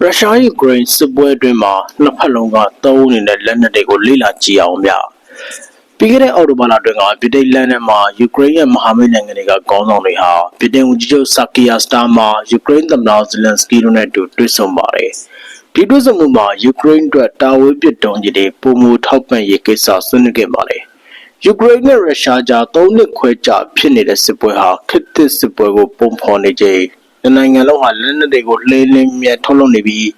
ရုရှားယူကရိန်းစစ်ပွဲအတွင်းမှာနှစ်ဖက်လုံးကသုံးနေတဲ့လက်နက်တွေကိုလေ့လာကြည့်အောင်ဗျ။ပြီးခဲ့တဲ့အောက်တိုဘာလအတွင်းကဗြိတိန်လန်ဒန်မှာယူကရိန်းရဲ့မဟာမိတ်နိုင်ငံတွေကခေါင်းဆောင်တွေဟာဗြိတိန်ဝန်ကြီးချုပ်ဆာကီယာစတာမှာယူကရိန်းသမ္မတဇလန်စကီတို့နဲ့အတူတွေ့ဆုံပါတယ်။ဒီတွေ့ဆုံမှုမှာယူကရိန်းအတွက်တာဝေးပစ်တုံးကြီးတွေပုံမူထောက်ပံ့ရေးကိစ္စဆွေးနွေးခဲ့ပါတယ်။ယူကရိန်းနဲ့ရုရှားကြား၃နှစ်ခွဲကြာဖြစ်နေတဲ့စစ်ပွဲဟာခေတ်သစ်စစ်ပွဲကိုပုံဖော်နေချိန် နိုင်ငံလုံးဟာလက်နက်တွေကိုလှေလင်းမြဲထုတ်လုပ်နေပြီး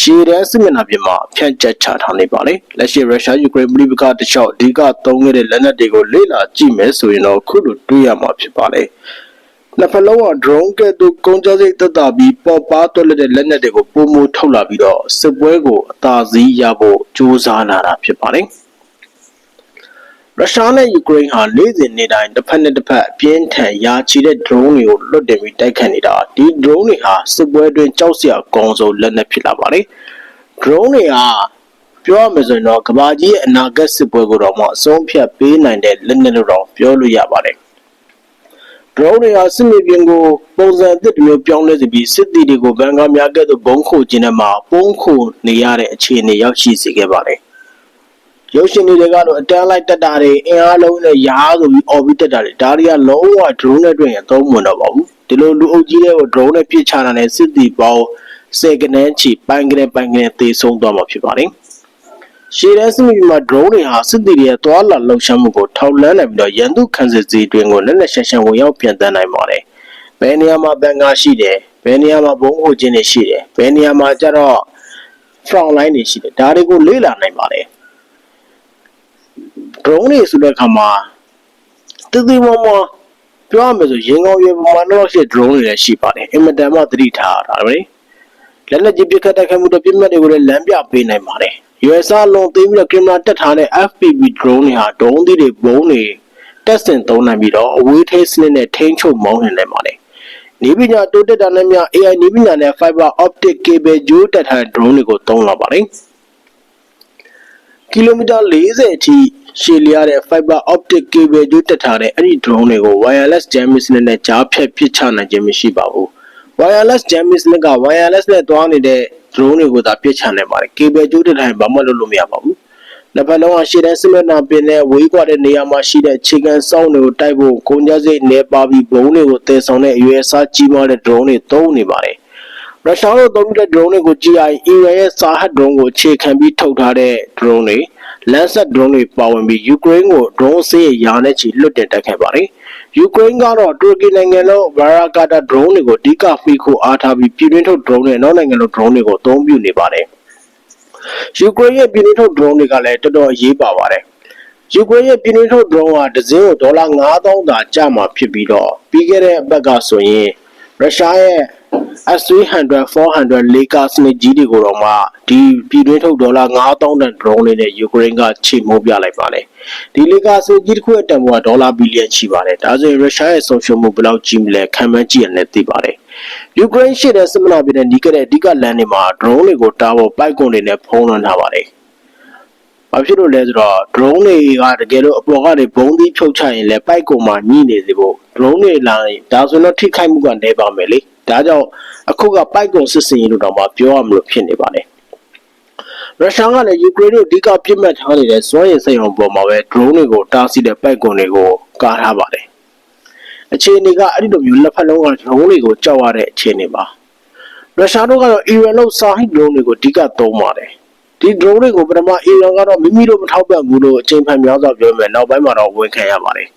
ရှေ့တန်းစစ်မျက်နှာပြင်မှာဖြန့်ကျက်ချထားနေပါလေလက်ရှိရုရှားယူကရိန်းပြည်ပကတခြားအဓိကသုံးခဲ့တဲ့လက်နက်တွေကိုလေ့လာကြည့်မယ်ဆိုရင်တော့ခုလိုတွေ့ရမှာဖြစ်ပါလေနှစ်ဖက်လုံးက drone ကဲ့သို့ကုန်ကြစိတ်သက်သာပြီးပေါ်ပါသွက်လက်တဲ့လက်နက်တွေကိုပုံမထုတ်လာပြီးတော့စစ်ပွဲကိုအသာစီးရဖို့ကြိုးစားလာတာဖြစ်ပါလေ ရုရှားနဲ့ယူကရိန်းဟာနေ့စဉ်နေ့တိုင်းတစ်ဖက်နဲ့တစ်ဖက်အပြင်းထန်ရာချီတဲ့ drone တွေကိုလွတ်တင်ပြီးတိုက်ခတ်နေတာဒီ drone တွေဟာစစ်ပွဲအတွင်းကြောက်စရာကောင်းဆုံးလက်နက်ဖြစ်လာပါတယ် drone တွေကပြောရမယ်ဆိုရင်တော့ကဘာကြီးရဲ့အနာဂတ်စစ်ပွဲကိုတော့မှအဆုံးဖြတ်ပေးနိုင်တဲ့လက်နက်လို့တော့ပြောလို့ရပါတယ် drone တွေဟာစစ်မြေပြင်ကိုပုံစံအသစ်တစ်မျိုးပြောင်းလဲစေပြီးစစ်သည်တွေကိုဗန်ကားများကဲ့သို့ဘုံခိုခြင်းနဲ့မှာပုံခိုနေရတဲ့အခြေအနေရောက်ရှိစေခဲ့ပါတယ် ရုပ်ရှင်တွေကတော့အတန်းလိုက်တက်တာတွေအင်အားလုံးနဲ့ရားဆိုပြီးအော်ဘီတက်တာတွေဒါတွေကလုံးဝ drone နဲ့တွေ့ရင်သုံးမဝင်တော့ပါဘူးဒီလိုလူအုပ်ကြီးတွေကို drone နဲ့ပြစ်ချတာနဲ့စစ်သည်ပေါင်းစေကနန်းချီပိုင်းကလေးပိုင်းကလေးသေဆုံးသွားမှာဖြစ်ပါတယ်ရှေ့တန်းစစ်မြေမှာ drone တွေဟာစစ်သည်တွေရဲ့သွာလာလှုပ်ရှားမှုကိုထောက်လှမ်းနိုင်ပြီးတော့ရန်သူခံစစ်စီတွင်ကိုလက်နက်ရှန်ရှန်ဝင်ရောက်ပြန်တန်းနိုင်ပါတယ်ဘယ်နေရာမှာဘန်ကာရှိတယ်ဘယ်နေရာမှာဘုံဟိုခြင်းတွေရှိတယ်ဘယ်နေရာမှာကျတော့ front line တွေရှိတယ်ဒါတွေကိုလေ့လာနိုင်ပါတယ် drone တွေဆိုတဲ့အခါမှာတည်တည်မောမောပြောရမယ်ဆိုရင်ကောင်းရေပမာဏတော့ရှိ drone တွေလည်းရှိပါတယ်အင်မတန်မှသတိထားရတာပဲလက်လက်ကြီးပြခတ်တက်ခတ်မှုတွေပြစ်မှတ်တွေကိုလည်းလမ်းပြပေးနိုင်ပါတယ် US အလုံးသိပြီးတော့ကင်မရာတက်ထားတဲ့ FPV drone တွေဟာဒုံးသီးတွေဘုံတွေတက်ဆင်သုံးနိုင်ပြီးတော့အဝေးထိန်းစနစ်နဲ့ထိန်းချုပ်မောင်းနှင်နိုင်ပါတယ်နီးပညာတိုးတက်တာနဲ့များ AI နီးပညာနဲ့ fiber optic cable ကြိုးတက်ထားတဲ့ drone တွေကိုသုံးလာပါတယ်ကီလိုမီတာ40အထိ ရှည်လျားတဲ့ fiber optic cable ကြိုးတက်ထားတဲ့အဲ့ဒီ drone တွေကို wireless jamming စနစ်နဲ့ကြားဖြတ်ပစ်ချနိုင်ခြင်းမရှိပါဘူး wireless jamming စနစ်က wireless နဲ့တွားနေတဲ့ drone တွေကိုသာပစ်ချနိုင်ပါတယ် cable ကြိုးတက်ထားရင်ဘာမှလုပ်လို့မရပါဘူးလက်ဖက်လုံးကရှေ့တန်းစစ်မျက်နှာပင်နဲ့ဝေးကွာတဲ့နေရာမှာရှိတဲ့အခြေခံစောင်းတွေကိုတိုက်ဖို့ကုန်ကြစိတ်နေပါပြီးဘုံတွေကိုတည်ဆောင်တဲ့အရွယ်အစားကြီးမားတဲ့ drone တွေသုံးနေပါတယ်ရုရှားတို့သုံးတဲ့ drone တွေကိုကြည့်ရင်အီရန်ရဲ့စာဟတ် drone ကိုအခြေခံပြီးထုတ်ထားတဲ့ drone တွေ လန်ဆက် drone တွေပါဝင်ပြီးယူကရိန်းကို drone ဆေးရရာနဲ့ချီလွတ်တင်တိုက်ခိုက်ပါတယ်ယူကရိန်းကတော့တူရကီနိုင်ငံလုံးဘာရာကာတာ drone တွေကိုအဓိကဖိခိုအားထားပြီးပြည်တွင်းထုတ် drone နဲ့နောက်နိုင်ငံလုံး drone တွေကိုအသုံးပြုနေပါတယ်ယူကရိန်းရဲ့ပြည်တွင်းထုတ် drone တွေကလည်းတော်တော်အရေးပါပါတယ်ယူကရိန်းရဲ့ပြည်တွင်းထုတ် drone ဟာတစ်စင်းကိုဒေါ်လာ9000သာကျမှာဖြစ်ပြီးတော့ပြီးခဲ့တဲ့အပတ်ကဆိုရင်ရုရှားရဲ့ S300 400 Leica စနစ်ကြီးတွေကိုတော့မှဒီပြည်တွင်းထုတ်ဒေါ်လာ9000တန် drone လေးနဲ့ယူကရိန်းကချိန်မိုးပြလိုက်ပါတယ်ဒီ Leica စနစ်ကြီးတစ်ခုရဲ့တန်ဖိုးကဒေါ်လာဘီလီယံရှိပါတယ်ဒါဆိုရင်ရုရှားရဲ့ဆုံးရှုံးမှုဘယ်လောက်ကြီးမလဲခံမှန်းကြည့်ရတဲ့သိပါတယ်ယူကရိန်းရှိတဲ့စစ်မနာပြည်နဲ့နီးကတဲ့အဓိကလမ်းတွေမှာ drone တွေကိုတားဖို့ပိုက်ကွန်တွေနဲ့ဖုံးလွှမ်းထားပါတယ်ဘာဖြစ်လို့လဲဆိုတော့ drone တွေကတကယ်လို့အပေါ်ကနေဘုံသီးဖြုတ်ချရင်လည်းပိုက်ကွန်မှာညှိနေစေဖို့ drone တွေလာရင်ဒါဆိုတော့ထိခိုက်မှုကနေပါမယ်လေ ဒါကြောင့်အခုကပိုက်ကွန်စစ်စင်ရေးလို့တော့မှပြောရမလို့ဖြစ်နေပါတယ်ရုရှားကလည်းယူကရိန်းကိုအဓိကပြစ်မှတ်ထားနေတဲ့စွမ်းရည်စိတ်အောင်ပေါ်မှာပဲ drone တွေကိုတားဆီးတဲ့ပိုက်ကွန်တွေကိုကားထားပါတယ်အခြေအနေကအဲ့ဒီလိုမျိုးလက်ဖက်လုံးက drone တွေကိုကြောက်ရတဲ့အခြေအနေပါရုရှားတို့ကတော့အီရန်လို့စာဟိ drone တွေကိုအဓိကသုံးပါတယ်ဒီ drone တွေကိုပထမအီရန်ကတော့မိမိတို့မထောက်ပံ့ဘူးလို့အချိန်ဖန်များစွာပြောမယ်နောက်ပိုင်းမှာတော့ဝန်ခံရပါတယ်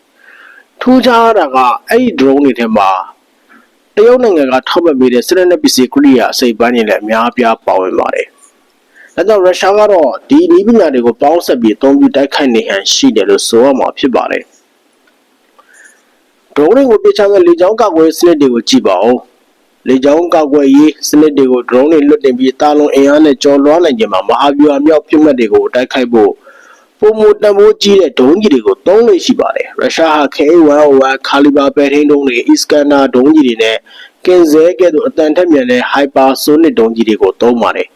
ထူးခြားတာကအဲ့ဒီ drone တွေထဲမှာ တရုတ်နိုင်ငံကထောက်ပံ့ပေးတဲ့စစ်လက်နက်ပစ္စည်းကုရိယာအစိပ်ပိုင်းတွေလည်းအများအပြားပါဝင်ပါတယ်။ဒါကြောင့်ရုရှားကတော့ဒီနည်းပညာတွေကိုပေါင်းစပ်ပြီးအသုံးပြုတိုက်ခိုက်နေဟန်ရှိတယ်လို့ဆိုရမှာဖြစ်ပါတယ်။ drone တွေကိုပြချမဲ့လေကြောင်းကာကွယ်စနစ်တွေကိုကြည့်ပါဦး။လေကြောင်းကာကွယ်ရေးစနစ်တွေကို drone တွေလွတ်တင်ပြီးတာလွန်အင်အားနဲ့ကျော်လွှားနိုင်ခြင်းမှာမဟာဗျူဟာမြောက်ပြစ်မှတ်တွေကိုတိုက်ခိုက်ဖို့ ပုံမတံမိုးကြီးတဲ့ဒုံးကြီးတွေကိုသုံးလို့ရှိပါတယ်ရုရှားဟာ K101 ခါလီဘာပဲထင်းဒုံးတွေအစ္စကန်နာဒုံးကြီးတွေနဲ့ကင်ဇဲကဲ့သို့အတန်ထက်မြန်တဲ့ hypersonic ဒုံးကြီးတွေကိုသုံးပါတယ်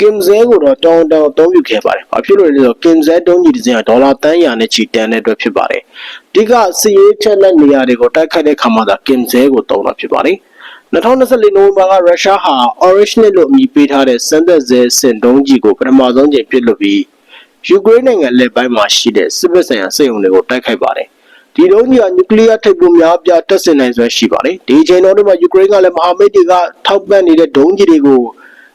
ကင်ဇဲကိုတော့တောင်းတောင်းအသုံးပြုခဲ့ပါတယ်။ဘာဖြစ်လို့လဲဆိုတော့ကင်ဇဲဒုံးကြီးတစ်စင်းကဒေါ်လာတန်းရာနဲ့ချီတန်းတဲ့အတွက်ဖြစ်ပါတယ်။ဒီကစီရေးချက်လက်နေရာတွေကိုတိုက်ခိုက်တဲ့ခါမှာသာကင်ဇဲကိုသုံးတာဖြစ်ပါတယ်။2024နိုဝင်ဘာကရုရှားဟာ Orishnik လို့အမည်ပေးထားတဲ့စမ်းသပ်ဆဲစင်တုံးကြီးကိုပထမဆုံးချိန်ပစ်လွှတ်ပြီး ယူကရိန်းနိုင်ငံလက်ပိုင်းမှာရှိတဲ့စစ်ဘက်ဆိုင်ရာစစ်ရုံတွေကိုတိုက်ခိုက်ပါတယ်။ဒီတုံးကြီးကနျူကလ িয়ার ထိပ်ပုံများပြတက်ဆင်နိုင်စွမ်းရှိပါတယ်။ဒီအချိန်တော်တွေမှာယူကရိန်းကလည်းမဟာမိတ်တွေကထောက်ပံ့နေတဲ့ဒုံးကြီးတွေကို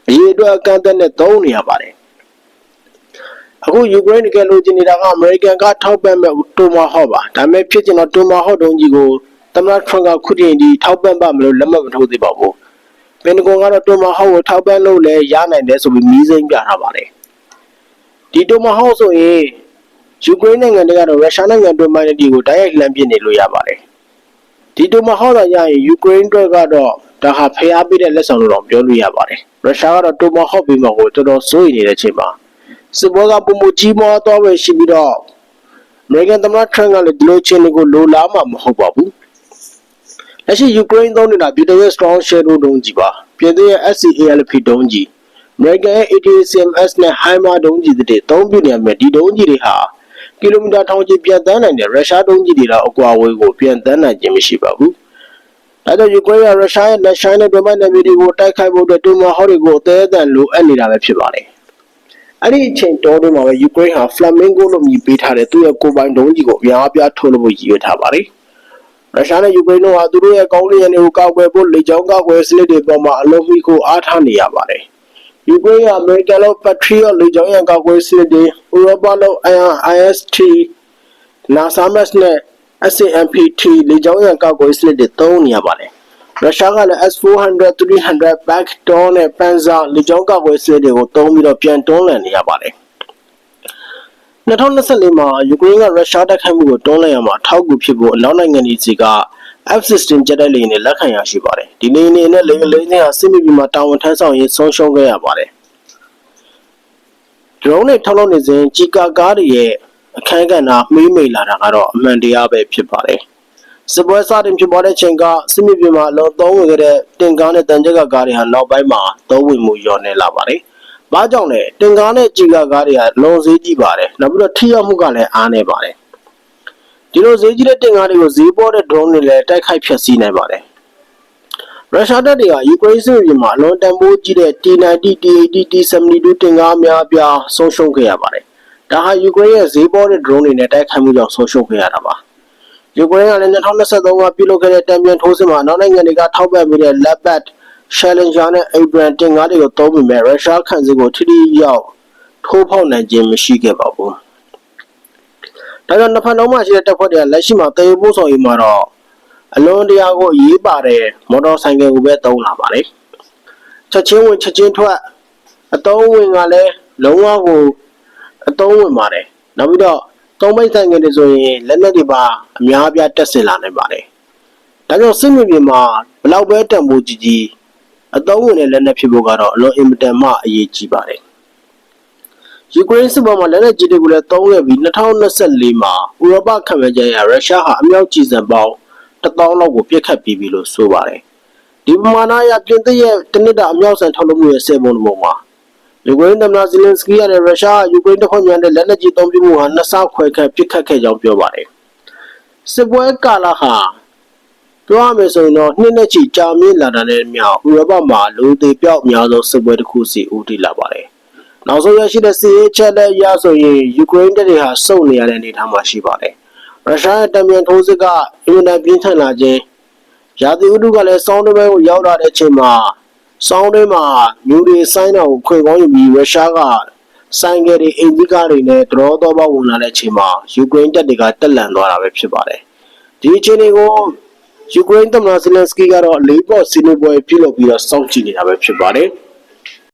အရေးအတွက်အကန့်အသတ်နဲ့သုံးနေရပါတယ်။အခုယူကရိန်းတကယ်လိုချင်နေတာကအမေရိကန်ကထောက်ပံ့မဲ့တိုမာဟော့ပါ။ဒါပေမဲ့ဖြစ်ချင်တော့တိုမာဟော့ဒုံးကြီးကိုသမ္မတထရန့်ကခုတင်ဒီထောက်ပံ့ပါမလို့လက်မှတ်မထိုးသေးပါဘူး။ပင်တဂွန်ကတော့တိုမာဟော့ကိုထောက်ပံ့လို့လည်းရနိုင်တယ်ဆိုပြီးမီးစိမ်းပြထားပါတယ်။ ဒီတိုမာဟော့ဆိုရင်ယူကရိန်းနိုင်ငံတွေကတော့ရုရှားနိုင်ငံတွင်းမိုင်းတီကိုတိုက်ရိုက်လှမ်းပစ်နေလို့ရပါတယ်။ဒီတိုမာဟော့သာရရင်ယူကရိန်းအတွက်ကတော့ဒါဟာဖျားပေးတဲ့လက်ဆောင်လို့တော့ပြောလို့ရပါတယ်။ရုရှားကတော့တိုမာဟော့ပြီးမှကိုတော်တော်စိုးရိမ်နေတဲ့အချိန်မှာစစ်ပွဲကပုံမကြီးမောသွားပဲရှိပြီးတော့အမေရိကန်သမ္မတထရန့်ကလည်းဒီလိုချင်းတွေကိုလိုလားမှာမဟုတ်ပါဘူး။လက်ရှိယူကရိန်းသုံးနေတာပြည်တော်ရဲ့ strong shadow ဒုံးကြီးပါ။ပြည်တော်ရဲ့ SCALP ဒုံးကြီး အမေရိကန်ရဲ့ ATACMS နဲ့ HIMARS ဒုံးကြီးတွေသုံးပြနေရမယ်ဒီဒုံးကြီးတွေဟာကီလိုမီတာထောင်ချီပြန်တန်းနိုင်တဲ့ရုရှားဒုံးကြီးတွေလောက်အကွာအဝေးကိုပြန်တန်းနိုင်ခြင်းမရှိပါဘူး။ဒါကြောင့်ယူကရိန်းကရုရှားရဲ့လက်ရှိုင်းနဲ့ဒွိုင်းမိုင်းနယ်မြေတွေကိုတိုက်ခိုက်ဖို့အတွက်တူမာဟော့တွေကိုအသေးအတန်လိုအပ်နေတာပဲဖြစ်ပါတယ်။အဲ့ဒီအချိန်တော်တွင်းမှာပဲယူကရိန်းဟာ Flamingo လို့မြည်ပေးထားတဲ့သူ့ရဲ့ကိုယ်ပိုင်ဒုံးကြီးကိုအများအပြားထုတ်လုပ်ဖို့ရည်ရွယ်ထားပါတယ်။ရုရှားနဲ့ယူကရိန်းတို့ဟာသူတို့ရဲ့ကောင်းကင်ရန်တွေကိုကောက်ွယ်ဖို့လေကြောင်းကောက်ွယ်စနစ်တွေပေါ်မှာအလုံးမီကိုအားထားနေရပါတယ်။ ယူကရိန်းကအမေရိကန်လို့ Patriot လေကြောင်းရန်ကောက်ွယ်စနစ်တွေဥရောပလို့ IRIST NASA MES နဲ့ SAMPT လေကြောင်းရန်ကောက်ွယ်စနစ်တွေသုံးနေရပါတယ်။ရုရှားကလည်း S400 300 Backdoor နဲ့ Panzer လေကြောင်းကောက်ွယ်စနစ်တွေကိုသုံးပြီးတော့ပြန်တွန်းလှန်နေရပါတယ်။2024မှာယူကရိန်းကရုရှားတိုက်ခိုက်မှုကိုတွန်းလှန်ရမှာထောက်ကူဖြစ်ဖို့အနောက်နိုင်ငံတွေစီက F-16 ဂျက်တိုက်လေယာဉ်တွေလက်ခံရရှိပါတယ်။ဒီလေယာဉ်တွေနဲ့လေယာဉ်လေးတွေဟာစစ်မြေပြင်မှာတာဝန်ထမ်းဆောင်ရင်းဆုံးရှုံးခဲ့ရပါတယ်။ drone တွေထုတ်လုပ်နေစဉ်ကြီးကာကားတွေရဲ့အခန်းကဏ္ဍမှီးမိန်လာတာကတော့အမှန်တရားပဲဖြစ်ပါတယ်။စစ်ပွဲစတင်ဖြစ်ပေါ်တဲ့ချိန်ကစစ်မြေပြင်မှာအလုံးသုံးဝင်ခဲ့တဲ့တင်ကားနဲ့တန်ကြပ်ကားတွေဟာနောက်ပိုင်းမှာသုံးဝင်မှုလျော့နေလာပါတယ်။ဘာကြောင့်လဲတင်ကားနဲ့ကြီးကာကားတွေကလုံစည်းကြီးပါတယ်။နောက်ပြီးတော့ထိရောက်မှုကလည်းအားနေပါတယ်။ ဒီလိုဈေးကြီးတဲ့တင်ကားတွေကိုဈေးပေါ်တဲ့ drone တွေလည်းတိုက်ခိုက်ဖျက်ဆီးနိုင်ပါတယ်။ရုရှားတပ်တွေကယူကရိန်းစစ်မြေပြင်မှာအလွန်တန်ဖိုးကြီးတဲ့ T90, T80, T72 တင်ကားများအပြားဆုံးရှုံးခဲ့ရပါတယ်။ဒါဟာယူကရိန်းရဲ့ဈေးပေါ်တဲ့ drone တွေနဲ့တိုက်ခိုက်မှုကြောင့်ဆုံးရှုံးခဲ့ရတာပါ။ယူကရိန်းကလည်း2023ကပြုလုပ်ခဲ့တဲ့တံပြန်ထိုးစစ်မှာနောက်နိုင်ငံတွေကထောက်ပံ့ပေးတဲ့ Leopard, Challenger နဲ့ Abrams တင်ကားတွေကိုသုံးပြီးမဲ့ရုရှားခံစစ်ကိုထိထိရောက်ထိုးဖောက်နိုင်ခြင်းမရှိခဲ့ပါဘူး။ ဒါကြောင့်နှစ်ဖက်လုံးမှာရှိတဲ့တပ်ဖွဲ့တွေကလက်ရှိမှာတည်ယူပို့ဆောင်ရေးမှာတော့အလွန်တရာကိုအရေးပါတဲ့မော်တော်ဆိုင်ကယ်ကိုပဲသုံးလာပါတယ်။ချက်ချင်းဝင်ချက်ချင်းထွက်အတုံးဝင်ကလည်းလုံးဝကိုအတုံးဝင်ပါတယ်။နောက်ပြီးတော့သုံးမိတ်ဆိုင်ကယ်တွေဆိုရင်လက်နက်တွေပါအများအပြားတက်ဆင်လာနိုင်ပါတယ်။ဒါကြောင့်စစ်မြေပြင်မှာဘလောက်ပဲတံမိုးကြီးကြီးအတုံးဝင်တဲ့လက်နက်ဖြစ်ဖို့ကတော့အလွန်အင်မတန်မှအရေးကြီးပါတယ်။ ယူကရိန်းစစ်ပွဲမှာလက်နက်ကြီးတွေကိုလည်းသုံးခဲ့ပြီး2024မှာဥရောပခံမှန်းချက်အရရုရှားဟာအမြောက်ကြီးစံပေါင်း1000လောက်ကိုပြစ်ခတ်ပြီးပြီလို့ဆိုပါတယ်။ဒီပမာဏအရပြင်သစ်ရဲ့တနစ်တာအမြောက်ဆန်ထုတ်လုပ်မှုရဲ့စေပုံပုံမှာယူကရိန်းသမ္မတဇီလင်စကီးရဲ့ရုရှားယူကရိန်းတပ်ဖွဲ့များနဲ့လက်နက်ကြီးသုံးပြမှုဟာနှစ်ဆခွဲခန့်ပြစ်ခတ်ခဲ့ကြောင်းပြောပါတယ်။စစ်ပွဲကာလဟာပြောရမယ်ဆိုရင်တော့နှစ်နဲ့ချီကြာမြင့်လာတာနဲ့မြောက်ဥရောပမှာလူသေးပြောက်အများဆုံးစစ်ပွဲတစ်ခုစီဦးတည်လာပါတယ်။ နောက်ဆုံးရရှိတဲ့စစ်ရေးချက်လက်ရဆိုရင်ယူကရိန်းတပ်တွေဟာစုံနေရတဲ့အနေအထားမှာရှိပါတယ်။ရုရှားရဲ့တံပြန်ထိုးစစ်ကအင်မတန်ပြင်းထန်လာခြင်းရာသီဥတုကလည်းစောင်းတွင်းကိုရောက်လာတဲ့အချိန်မှာစောင်းတွင်းမှာမျိုးတွေဆိုင်းတော်ကိုခွေကောင်းယူပြီးရုရှားကဆိုင်ကယ်တွေအိမ်ကြီးကားတွေနဲ့ဒရောတော့ပေါဝင်လာတဲ့အချိန်မှာယူကရိန်းတပ်တွေကတက်လန့်သွားတာပဲဖြစ်ပါတယ်။ဒီအချိန်တွေကိုယူကရိန်းသမ္မတဇီလန်စကီကတော့လေးပေါ်စီးနေပွဲပြုလုပ်ပြီးတော့စောင့်ကြည့်နေတာပဲဖြစ်ပါတယ်။